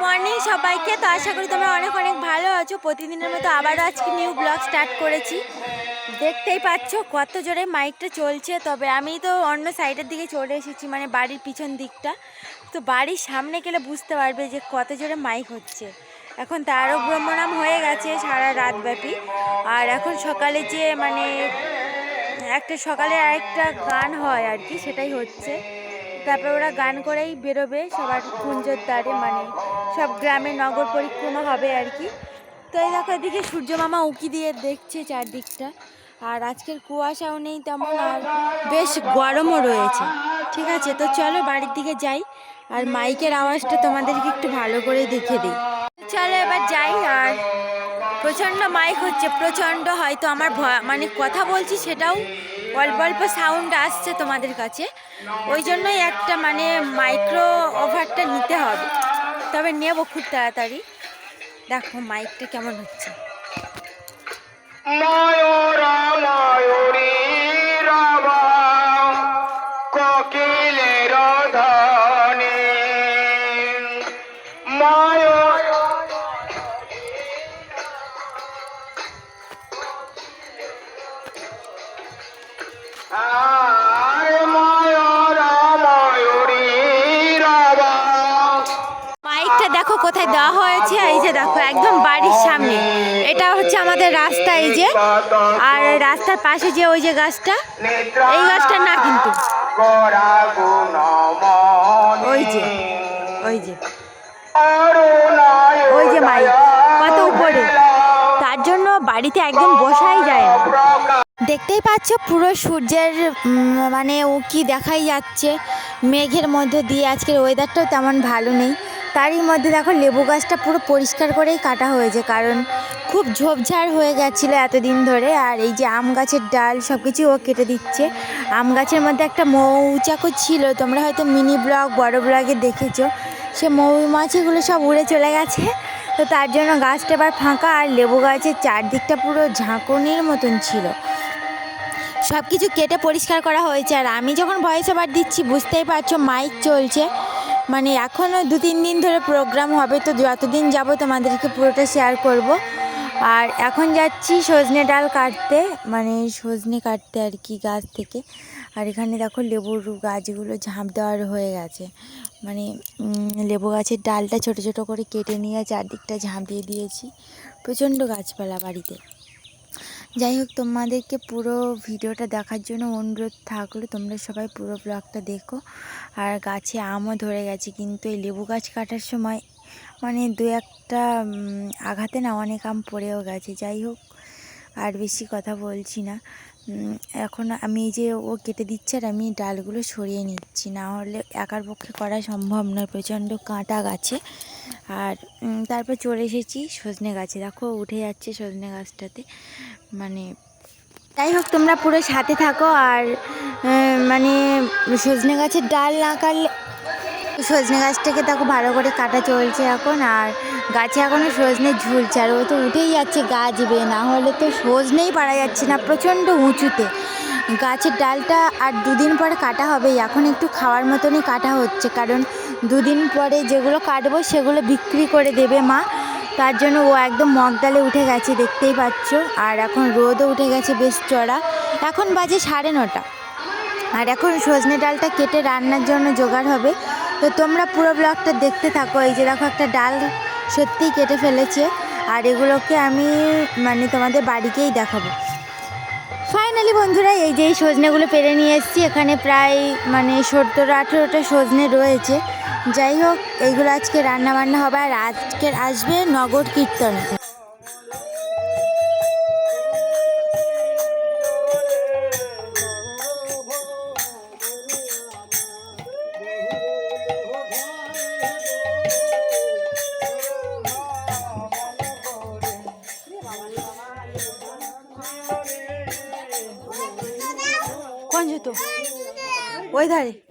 Morning সবাইকে। তো আশা করি তোমরা অনেক অনেক ভালো আছো। প্রতিদিনের মতো আবারও আজকে নিউ ব্লগ স্টার্ট করেছি। দেখতেই পাচ্ছ কত জোরে মাইকটা চলছে। তবে আমি তো অন্য সাইডের দিকে চলে এসেছি মানে বাড়ির পিছন দিকটা। তো বাড়ির সামনে গেলে বুঝতে পারবে যে কত জোরে মাইক হচ্ছে। এখন তারও ভ্রমণাম হয়ে গেছে সারা রাতব্যাপী আর এখন সকালে যে মানে একটা সকালে আরেকটা গান হয় আর কি, সেটাই হচ্ছে। তারপর ওরা গান করেই বেরোবে, সবার কুঞ্জোর দ্বারে মানে সব গ্রামে নগর পরিক্রমা হবে আর কি। তো এই দেখো, এদিকে সূর্য মামা উকি দিয়ে দেখছে চারদিকটা, আর আজকের কুয়াশাও নেই তেমন, আর বেশ গরমও রয়েছে, ঠিক আছে? তো চলো বাড়ির দিকে যাই, আর মাইকের আওয়াজটা তোমাদেরকে একটু ভালো করে দেখে দিই। চলো এবার যাই, আর প্রচণ্ড মাইক হচ্ছে, প্রচণ্ড হয়তো আমার মানে কথা বলছি সেটাও অল্প অল্প সাউন্ড আসছে তোমাদের কাছে। ওই জন্যই একটা মানে মাইক্রো ওভারটা নিতে হবে। তবে নেব খুব তাড়াতাড়ি। দেখো মাইকটা কেমন হচ্ছে। ময়ূরা, ময়ূরী। মাইকটা দেখো কোথায় দেওয়া হয়েছে, এই যে দেখো, একদম বাড়ির সামনে। এটা হচ্ছে আমাদের রাস্তা, এই যে। আর রাস্তার পাশে যে ওই যে গাছটা, এই গাছটা না কিন্তু। ওই যে ওই যে। ওই যে মাইক, কত উপরে। তার জন্য বাড়িতে একদম বসাই যায় না। দেখতেই পাচ্ছ পুরো সূর্যের মানে ও কি দেখাই যাচ্ছে। মেঘের মধ্যে দিয়ে আজকের ওয়েদারটাও তেমন ভালো নেই। তারই মধ্যে দেখো লেবু গাছটা পুরো পরিষ্কার করেই কাটা হয়েছে, কারণ খুব ঝোপঝাড় হয়ে গেছিল এতদিন ধরে। আর এই যে আম গাছের ডাল সব কিছু ও কেটে দিচ্ছে। আম গাছের মধ্যে একটা মৌচাকও ছিল, তোমরা হয়তো মিনি ব্লগ বড় ব্লগে দেখেছ। সে মৌমাছিগুলো সব উড়ে চলে গেছে। তো তার জন্য গাছটা এবার ফাঁকা, আর লেবু গাছের চারদিকটা পুরো ঝাঁকুনির মতন ছিল। সব কিছু কেটে পরিষ্কার করা হয়েছে। আর আমি যখন ভয়েস ওভার দিচ্ছি, বুঝতেই পারছ মাইক চলছে। মানে এখনও দু, তিন দিন ধরে প্রোগ্রাম হবে, তো যতদিন যাব তোমাদেরকে পুরোটা শেয়ার করব। আর এখন যাচ্ছি সজনে ডাল কাটতে মানে সজনে কাটতে আর কি গাছ থেকে। আর এখানে দেখো লেবুর গাছগুলো ঝাঁপ দেওয়ার হয়ে গেছে। মানে লেবু গাছের ডালটা ছোট ছোট করে কেটে নিয়ে চারদিকটা ঝাঁপ দিয়ে দিয়েছি। প্রচণ্ড গাছপালা বাড়িতে। যাই হোক, তোমাদেরকে পুরো ভিডিওটা দেখার জন্য অনুরোধ থাকল। তোমরা সবাই পুরো ব্লগটা দেখো। আর গাছে আমও ধরে গেছে, কিন্তু এই লেবু গাছ কাটার সময় মানে দু একটা আঘাতে না অনেক আম পড়েও গেছে। যাই হোক, আর বেশি কথা বলছি না। এখন আমি যে ও কেটে দিচ্ছে আর আমি ডালগুলো সরিয়ে নিচ্ছি। না হলে একার পক্ষে করা সম্ভব নয়, প্রচণ্ড কাঁটা গাছে। আর তারপর চলে এসেছি সজনে গাছে। দেখো, উঠে যাচ্ছে সজনে গাছটাতে। মানে যাই হোক, তোমরা পুরো সাথে থাকো আর মানে সজনে গাছের ডাল না কাটলে, সজনে গাছটাকে দেখো ভালো করে কাটা চলছে এখন আর গাছে এখনও সজনে ঝুলছে আর ও তো উঠেই যাচ্ছে গাছ বেয়ে না হলে তো সজনেই পারা যাচ্ছে না প্রচণ্ড উঁচুতে। গাছের ডালটা আর দুদিন পরে কাটা হবে এখন একটু খাওয়ার মতনই কাটা হচ্ছে, কারণ দুদিন পরে যেগুলো কাটবো সেগুলো বিক্রি করে দেবে মা। তার জন্য ও একদম মগডালে উঠে গেছে, দেখতেই পাচ্ছ। আর এখন রোদও উঠে গেছে বেশ চড়া। এখন বাজে সাড়ে নটা। আর এখন সজনে ডালটা কেটে রান্নার জন্য জোগাড় হবে। তো তোমরা পুরো ব্লগটা দেখতে থাকো। এই যে দেখো একটা ডাল সত্যিই কেটে ফেলেছে। আর এগুলোকে আমি মানে তোমাদের বাড়িকেই দেখাবো। ফাইনালি বন্ধুরা, এই যে সজনেগুলো পেরে নিয়ে এসেছি। এখানে প্রায় মানে সত্তর আঠেরোটা সজনে রয়েছে। যাই হোক, এইগুলো আজকে রান্না বান্না হবে আর আজকের আসবে নগর কীর্তন। কোন ওই ধারে।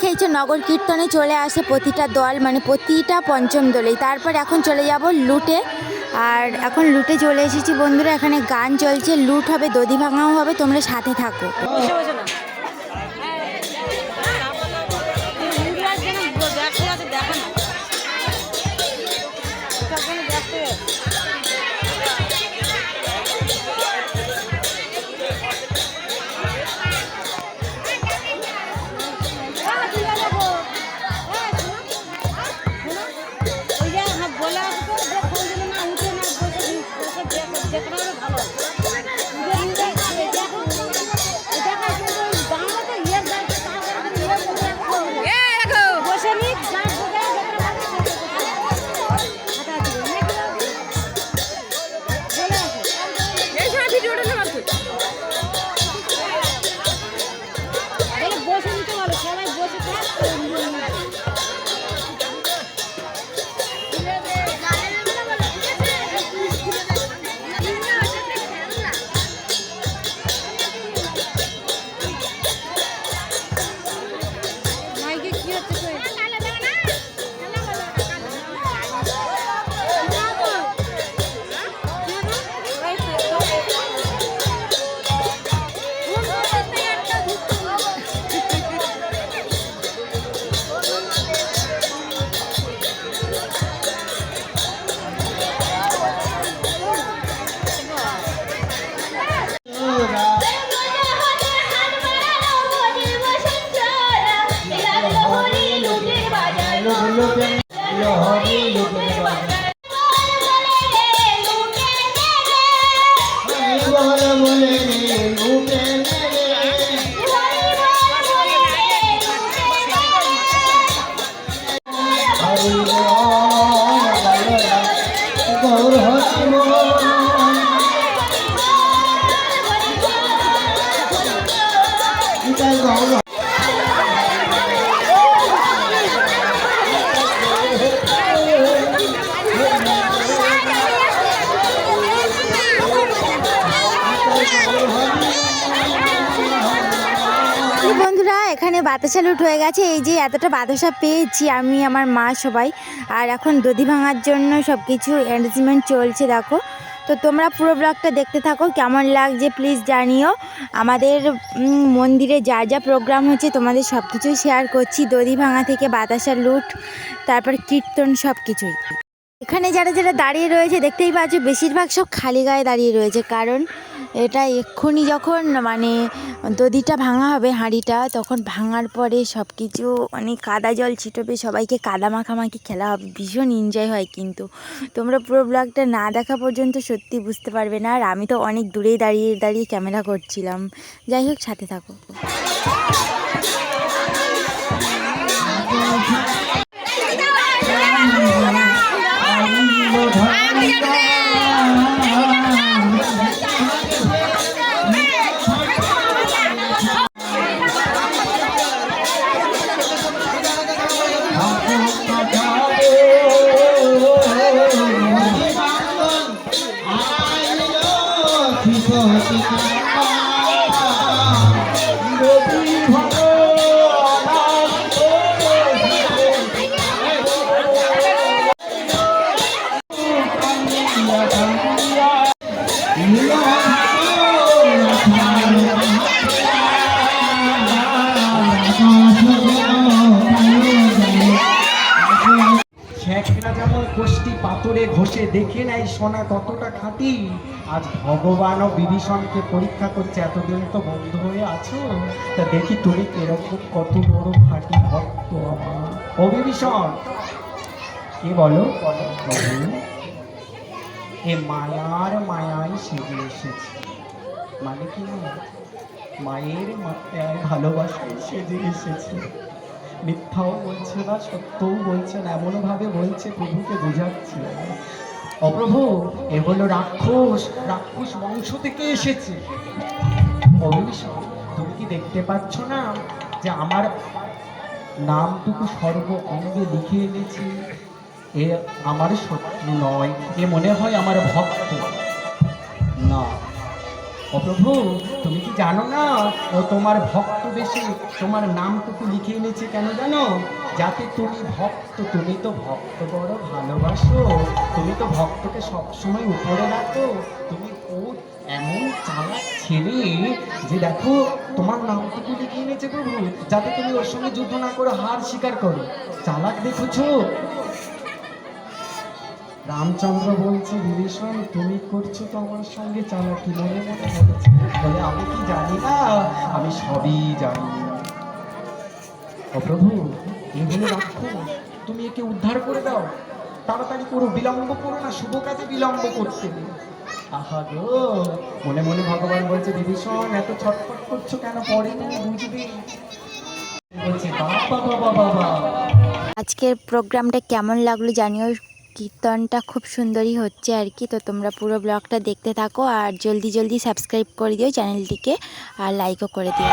তো যে নগর কীর্তনে চলে আসে প্রতিটা দল মানে প্রতিটা পঞ্চম দলেই। তারপর এখন চলে যাব লুটে। আর এখন লুটে চলে এসেছি বন্ধুরা, এখানে গান চলছে, লুট হবে, দধি ভাঙাও হবে, তোমরা সাথে থাকো। এই বাতাসা লুট হয়ে গেছে। এই যে এতটা বাতাসা পেয়েছি আমি, আমার মা সবাই। আর এখন দধি ভাঙার জন্য সব কিছু অ্যারেঞ্জমেন্ট চলছে, দেখো। তো তোমরা পুরো ব্লগটা দেখতে থাকো, কেমন লাগছে প্লিজ জানিও। আমাদের মন্দিরে যা যা প্রোগ্রাম হচ্ছে, তোমাদের সব কিছুই শেয়ার করছি। দধি ভাঙা থেকে বাতাসা লুট, তারপর কীর্তন সব কিছুই এখানে যারা যারা দাঁড়িয়ে রয়েছে, দেখতেই পাচ্ছ বেশিরভাগ সব খালি গায়ে দাঁড়িয়ে রয়েছে। কারণ এটা এক্ষুনি যখন মানে দদিটা ভাঙা হবে, হাঁড়িটা, তখন ভাঙার পরে সব কিছু মানে কাদা জল ছিটবে, সবাইকে কাদা মাখামাখি খেলা হবে। ভীষণ এনজয় হয় কিন্তু। তোমরা পুরো ব্লগটা না দেখা পর্যন্ত সত্যি বুঝতে পারবে না। আর আমি তো অনেক দূরেই দাঁড়িয়ে দাঁড়িয়ে ক্যামেরা করছিলাম। যাই হোক, সাথে থাকো। শেখরা দেখে নেয়, সোনা কতটা খাঁটি। আজ ভগবান ও বিভীষণকে পরীক্ষা করছে, এতদিন তো বন্ধ হয়ে আছো। তা দেখি তুমি এরকম কত বড় খাঁটি ভক্ত ও বিভীষণ, কে বলো? এ মায়ার মায়ায় সেজে এসেছে। মানে কি না মায়ের মাত্রায় ভালোবাসায় সেজে এসেছে। মিথ্যাও বলছে না, সত্যও বলছে না, এমনভাবে বলছে প্রভুকে বোঝাচ্ছে। অপ্রভু এ হলো রাক্ষস রাক্ষস বংশ থেকে এসেছে। তুমি কি দেখতে পাচ্ছ না যে আমার নামটুকু সর্ব অঙ্গে লিখে এনেছি? এ আমার শত্রু নয়, এ মনে হয় আমার ভক্ত। না। অপ্রভু তুমি কি জানো না? ও তোমার ভক্ত বেশি তোমার নামটুকু লিখে এনেছে কেন জানো? যাতে তুমি ভক্ত, তুমি তো ভক্ত বড় ভালোবাসো। তুমি তো ভক্তকে সবসময় উপরে রাখো। তুমি ও এমন চালাক ছেলে যে দেখো, তোমার নামটুকু লিখে এনেছে প্রভু, যাতে তুমি ওর সঙ্গে যুদ্ধ না করে, হার স্বীকার করো। চালাক দেখেছ? রামচন্দ্র বলছে, বিভীষণ, তুমি করছ তো আমার সঙ্গে চালাকি, মনে মনে বলে, আমি কি জানি না, আমি সবই জানি। ও প্রভু এ হলো রাক্ষস তুমি একে উদ্ধার করে দাও। তাড়াতাড়ি করো, বিলম্ব করো না, শুভ কাজে বিলম্ব করতে। আহা গো, মনে মনে ভগবান বলছে বিভীষণ এত ছটফট করছ কেন? পরে তুমি বুঝবে আজকের প্রোগ্রামটা কেমন লাগল জানিও, কীর্তনটা খুব সুন্দরই হচ্ছে আর কি। তো তোমরা পুরো ব্লগটা দেখতে থাকো আর জলদি জলদি সাবস্ক্রাইব করে দিও চ্যানেলটিকে আর লাইকও করে দিও।